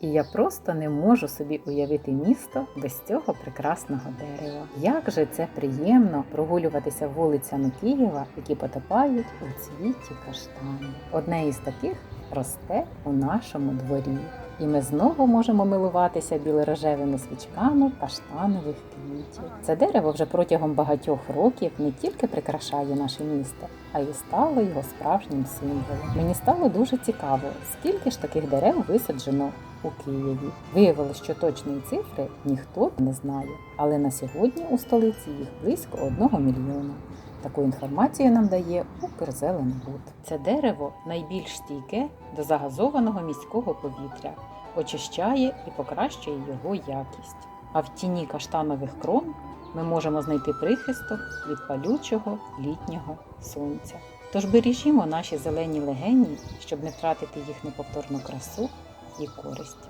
І я просто не можу собі уявити місто без цього прекрасного дерева. Як же це приємно прогулюватися вулицями Києва, які потопають у цвіті каштанів. Одне із таких росте у нашому дворі. І ми знову можемо милуватися білорожевими свічками каштанових квітів. Це дерево вже протягом багатьох років не тільки прикрашає наше місто, а й стало його справжнім символом. Мені стало дуже цікаво, скільки ж таких дерев висаджено у Києві. Виявилось, що точної цифри ніхто не знає, але на сьогодні у столиці їх близько одного мільйона. Таку інформацію нам дає Укрзеленбуд. Це дерево найбільш стійке до загазованого міського повітря, очищає і покращує його якість. А в тіні каштанових крон ми можемо знайти прихисток від палючого літнього сонця. Тож бережімо наші зелені легені, щоб не втратити їх неповторну красу і користь.